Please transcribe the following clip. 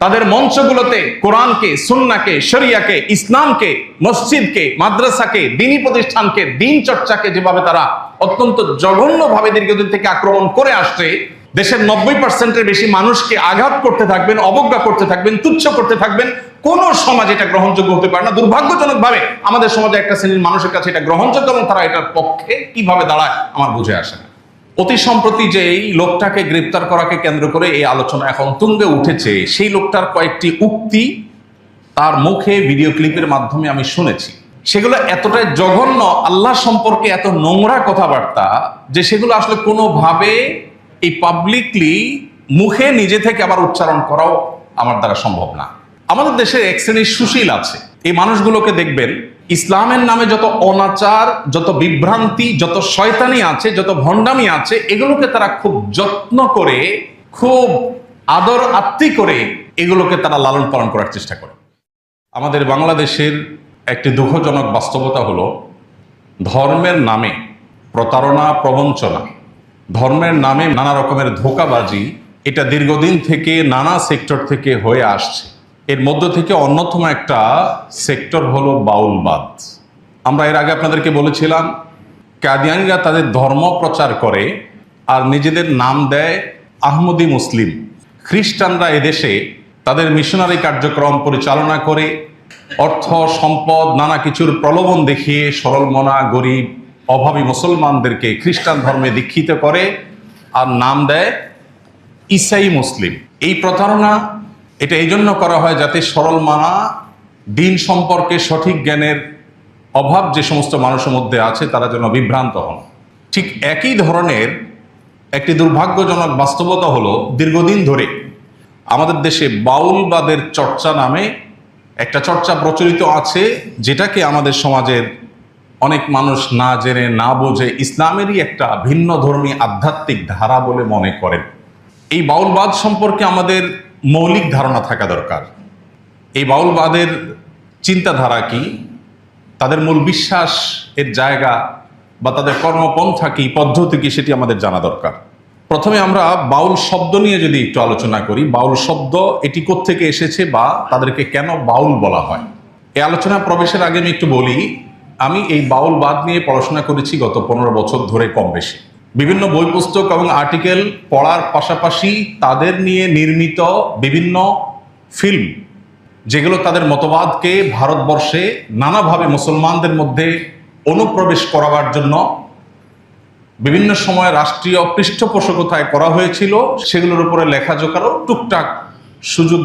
তাদের মঞ্চগুলোতে কোরআনকে, সুন্নাকে, শরিয়াকে, ইসলামকে, মসজিদকে, মাদ্রাসাকে, দিনী প্রতিষ্ঠানকে, দিন চর্চাকে যেভাবে তারা অত্যন্ত জঘন্যভাবে দীর্ঘদিন থেকে আক্রমণ করে আসছে, দেশের নব্বই পার্সেন্টের বেশি মানুষকে আঘাত করতে থাকবেন, অবজ্ঞা করতে থাকবেন, তুচ্ছ করতে থাকবেন, কোন সমাজ এটা গ্রহণযোগ্য হতে পারে না। দুর্ভাগ্যজনক ভাবে আমাদের সমাজে একটা শ্রেণির মানুষের কাছে এটা গ্রহণযোগ্য এবং তারা এটার পক্ষে কীভাবে দাঁড়ায় আমার বুঝে আসে না। অতি সম্প্রতি যে এই লোকটাকে গ্রেপ্তার করাকে কেন্দ্র করে এই আলোচনা এখন তুঙ্গে উঠেছে, সেই লোকটার কয়েকটি উক্তি তার মুখে ভিডিও ক্লিপের মাধ্যমে আমি শুনেছি। সেগুলো এতটাই জঘন্য, আল্লাহ সম্পর্কে এত নোংরা কথাবার্তা যে সেগুলো আসলে কোনোভাবে এই পাবলিকলি মুখে নিজে থেকে আবার উচ্চারণ করাও আমার দ্বারা সম্ভব না। আমাদের দেশে এক শ্রেণির সুশীল আছে। এই মানুষগুলোকে দেখবেন ইসলামের নামে যত অনাচার, যত বিভ্রান্তি, যত শয়তানি আছে, যত ভণ্ডামি আছে, এগুলোকে তারা খুব যত্ন করে, খুব আদর আত্মি করে এগুলোকে তারা লালন পালন করার চেষ্টা করে। আমাদের বাংলাদেশের একটি দুঃখজনক বাস্তবতা হলো, ধর্মের নামে প্রতারণা, প্রবঞ্চনা, ধর্মের নামে নানা রকমের ধোকাবাজি, এটা দীর্ঘদিন থেকে নানা সেক্টর থেকে হয়ে আসছে। এর মধ্য থেকে অন্যতম একটা সেক্টর হলো বাউলবাদ। আমরা এর আগে আপনাদেরকে বলেছিলাম, কাদিয়ানিরা তাদের ধর্ম প্রচার করে আর নিজেদের নাম দেয় আহমদি মুসলিম। খ্রিস্টানরা এদেশে তাদের মিশনারি কার্যক্রম পরিচালনা করে, অর্থ, সম্পদ, নানা কিছুর প্রলোভন দেখিয়ে সরল মনা, গরিব, অভাবী মুসলমানদেরকে খ্রিস্টান ধর্মে দীক্ষিত করে আর নাম দেয় ইসাই মুসলিম। এই প্রতারণা এটা এই জন্য করা হয় যাতে সরল মানা, দিন সম্পর্কে সঠিক জ্ঞানের অভাব যে সমস্ত মানুষের মধ্যে আছে, তারা যেন বিভ্রান্ত হন। ঠিক একই ধরনের একটি দুর্ভাগ্যজনক বাস্তবতা হলো দীর্ঘদিন ধরে আমাদের দেশে বাউলবাদের চর্চা নামে একটা চর্চা প্রচলিত আছে, যেটাকে আমাদের সমাজের অনেক মানুষ না জেনে, না বোঝে, ইসলামেরই একটা ভিন্ন ধর্মী আধ্যাত্মিক ধারা বলে মনে করেন। এই বাউলবাদ সম্পর্কে আমাদের মৌলিক ধারণা থাকা দরকার। এই বাউলবাদের চিন্তাধারা কি? তাদের মূল বিশ্বাস এর জায়গা বা তাদের কর্মপন্থা কি, পদ্ধতি কি, সেটি আমাদের জানা দরকার। প্রথমে আমরা বাউল শব্দ নিয়ে যদি একটু আলোচনা করি, বাউল শব্দ এটি থেকে এসেছে বা তাদেরকে কেন বাউল বলা হয়? এই আলোচনা প্রবেশের আগে আমি একটু বলি, আমি এই বাউলবাদ নিয়ে পড়াশোনা করেছি গত পনেরো বছর ধরে কম বেশি। বিভিন্ন বই পুস্তক এবং আর্টিকেল পড়ার পাশাপাশি তাদের নিয়ে নির্মিত বিভিন্ন ফিল্ম, যেগুলো তাদের মতবাদকে ভারতবর্ষে নানাভাবে মুসলমানদের মধ্যে অনুপ্রবেশ করাবার জন্য বিভিন্ন সময় রাষ্ট্রীয় পৃষ্ঠপোষকতায় করা হয়েছিল। সেগুলোর উপরে লেখাজোখারও টুকটাক সুযোগ